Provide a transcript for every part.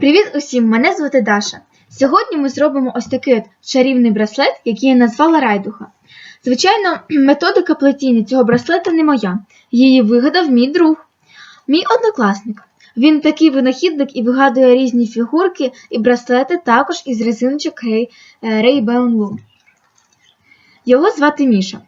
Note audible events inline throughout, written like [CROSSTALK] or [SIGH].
Привіт усім! Мене звати Даша. Сьогодні ми зробимо ось такий от чарівний браслет, який я назвала райдуха. Звичайно, [CLEARS THROAT] методика плетіння цього браслета не моя. Її вигадав мій друг, мій однокласник. Він такий винахідник і вигадує різні фігурки і браслети також із резиночок Ray, Ray Його звати Міша.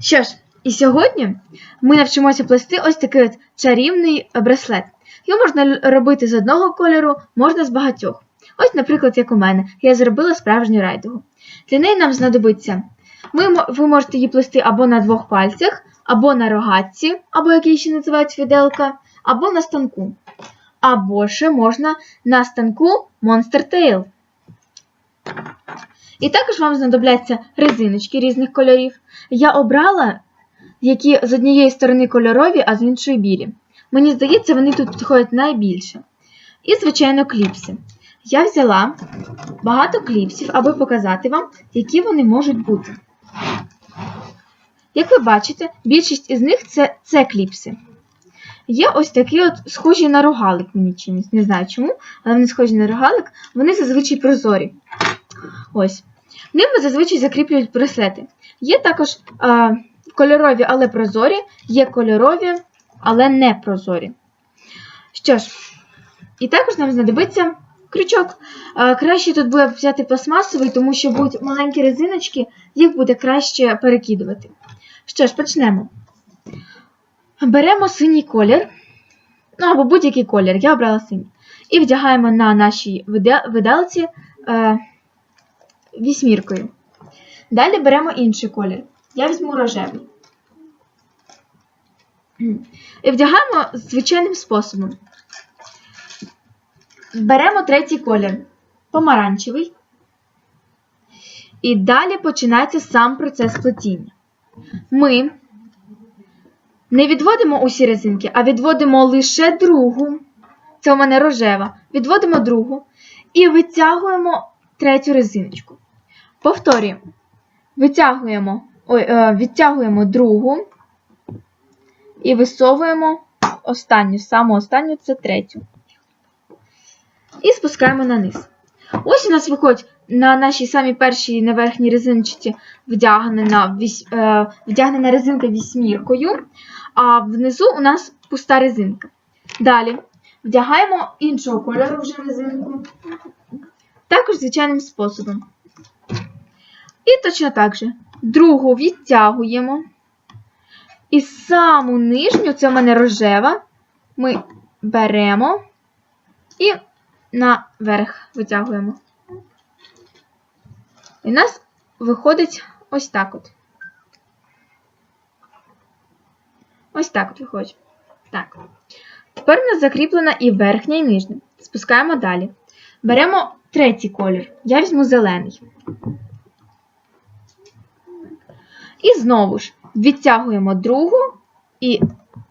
Що ж, і сьогодні ми навчимося плести ось такий от чарівний е, браслет. Його можна робити з одного кольору, можна з багатьох. Ось, наприклад, як у мене, я зробила справжню райдугу. Для неї нам знадобиться. Ми, ви можете її плести або на двох пальцях, або на рогатці, або як її ще називають фіделка, або на станку. Або ще можна на станку Monster Tail. І також вам знадобляться резиночки різних кольорів. Я обрала, які з однієї сторони кольорові, а з іншої білі. Мені здається, вони тут підходять найбільше. І, звичайно, кліпси. Я взяла багато кліпсів, аби показати вам, які вони можуть бути. Як ви бачите, більшість із них це, це кліпси. Є ось такі от схожі на рогалик мені чимось. Не знаю чому, але вони схожі на рогалик, вони зазвичай прозорі. Ось. Ними зазвичай закріплюють браслети. Є також е, кольорові, але прозорі, є кольорові, але не прозорі. Що ж, і також нам знадобиться крючок. Е, краще тут буде взяти пластмасовий, тому що будуть маленькі резиночки, їх буде краще перекидувати. Що ж, почнемо. Беремо синій колір, ну або будь-який колір, я обрала синій. І вдягаємо на нашій вида- виделці е, вісьміркою. Далі беремо інший колір. Я візьму рожевий. І вдягаємо звичайним способом. Беремо третій колір помаранчевий. І далі починається сам процес плетіння. Ми не відводимо усі резинки, а відводимо лише другу. Це у мене рожева. Відводимо другу і витягуємо третю резиночку. Повторюємо. Витягуємо, ой, е, відтягуємо другу і висовуємо останню, саму останню це третю. І спускаємо на низ. Ось у нас виходить на нашій самій першій на верхній резиночці вдягнена, е, вдягнена резинка вісьміркою, а внизу у нас пуста резинка. Далі вдягаємо іншого кольору вже резинку. Також звичайним способом. І точно так же. Другу відтягуємо. І саму нижню, це у мене рожева, ми беремо і наверх витягуємо. І у нас виходить ось так от. Ось так от виходить. Так. Тепер у нас закріплена і верхня, і нижня. Спускаємо далі. Беремо третій колір. Я візьму зелений. І знову ж відтягуємо другу і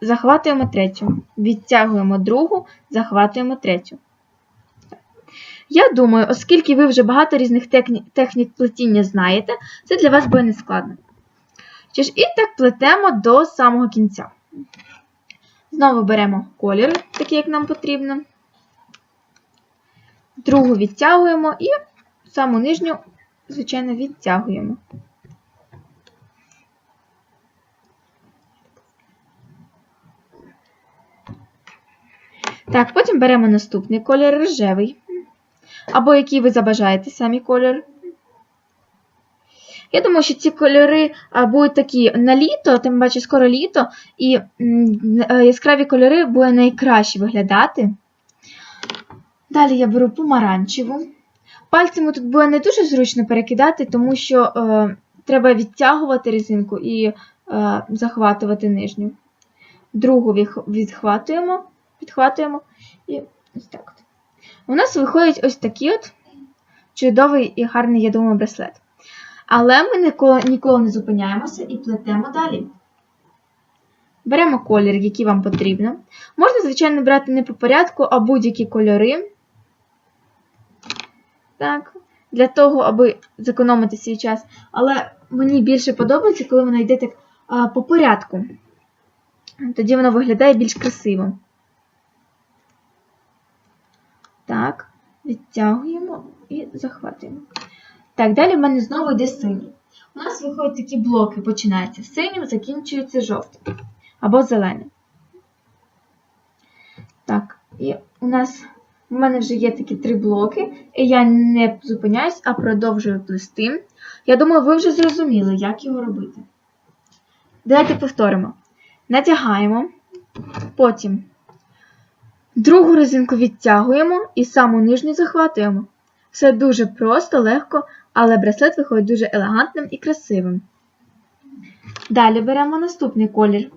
захватуємо третю. Відтягуємо другу, захватуємо третю. Я думаю, оскільки ви вже багато різних технік плетіння знаєте, це для вас буде нескладно. Що ж, і так плетемо до самого кінця. Знову беремо колір, такий, як нам потрібно. Другу відтягуємо і саму нижню, звичайно, відтягуємо. Так, потім беремо наступний колір рожевий. Або який ви забажаєте самі колір. Я думаю, що ці кольори будуть такі на літо, тим паче скоро літо, і е, яскраві кольори буде найкраще виглядати. Далі я беру помаранчеву. Пальцями тут буде не дуже зручно перекидати, тому що е, треба відтягувати резинку і е, захватувати нижню. Другу відхватуємо, підхватуємо і ось так. От. У нас виходить ось такий от чудовий і гарний, я думаю, браслет. Але ми ніколи, ніколи не зупиняємося і плетемо далі. Беремо колір, який вам потрібно. Можна, звичайно, брати не по порядку, а будь-які кольори. Так, для того, аби зекономити свій час. Але мені більше подобається, коли воно йде по порядку. Тоді воно виглядає більш красиво. Так, відтягуємо і захватуємо. Так, далі в мене знову йде синій. У нас виходять такі блоки, починається синім, закінчується жовтим або зеленим. Так, і у нас в мене вже є такі три блоки, і я не зупиняюсь, а продовжую плести. Я думаю, ви вже зрозуміли, як його робити. Давайте повторимо. Натягаємо, потім другу резинку відтягуємо і саму нижню захватуємо. Все дуже просто, легко, але браслет виходить дуже елегантним і красивим. Далі беремо наступний колір.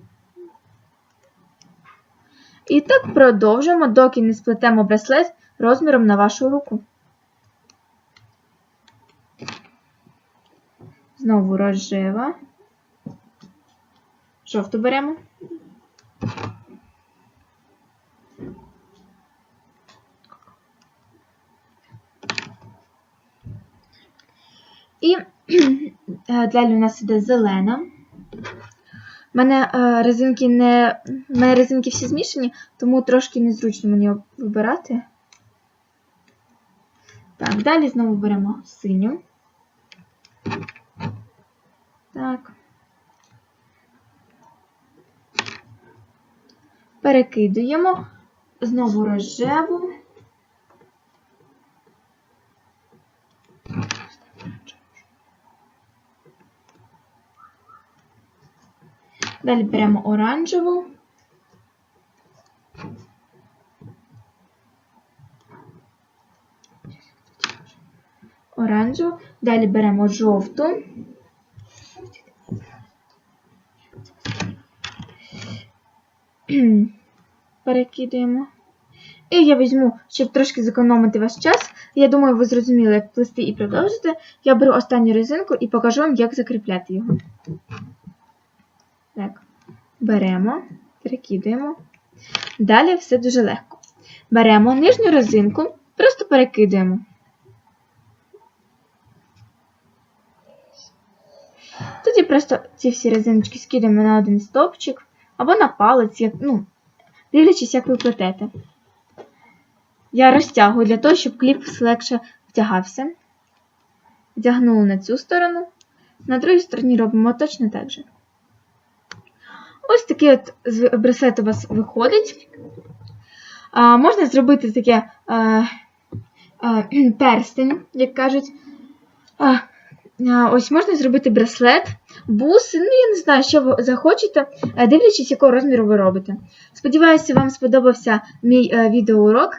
І так продовжуємо, доки не сплетемо браслет розміром на вашу руку. Знову рожева. Жовту беремо. Е, далі у нас іде зелена. У мене е, резинки не. У мене резинки всі змішані, тому трошки незручно мені вибирати. Так, далі знову беремо синю. Так. Перекидуємо. Знову рожеву. Далі беремо оранжеву. Оранжеву. Далі беремо жовту. Перекидуємо. І я візьму, щоб трошки зекономити ваш час. Я думаю, ви зрозуміли, як плести і продовжити. Я беру останню резинку і покажу вам, як закріпляти його. Так, беремо, перекидаємо. Далі все дуже легко. Беремо нижню резинку, просто перекидаємо. Тоді просто ці всі резиночки скидаємо на один стовпчик або на палець, як, ну, дивлячись, як ви плетете. Я розтягую для того, щоб кліп легше втягався. Вдягнули на цю сторону. На другій стороні робимо точно так же. Ось такий от браслет у вас виходить. А, Можна зробити таке а, а, [CLEARS THROAT] перстень, як кажуть. А, Ось можна зробити браслет, буси, ну я не знаю, що ви захочете, дивлячись, якого розміру ви робите. Сподіваюся, вам сподобався мій е, відеоурок.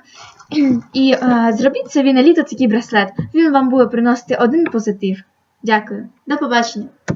[CLEARS THROAT] І е, зробіть собі на літо такий браслет. Він вам буде приносити один позитив. Дякую. До побачення!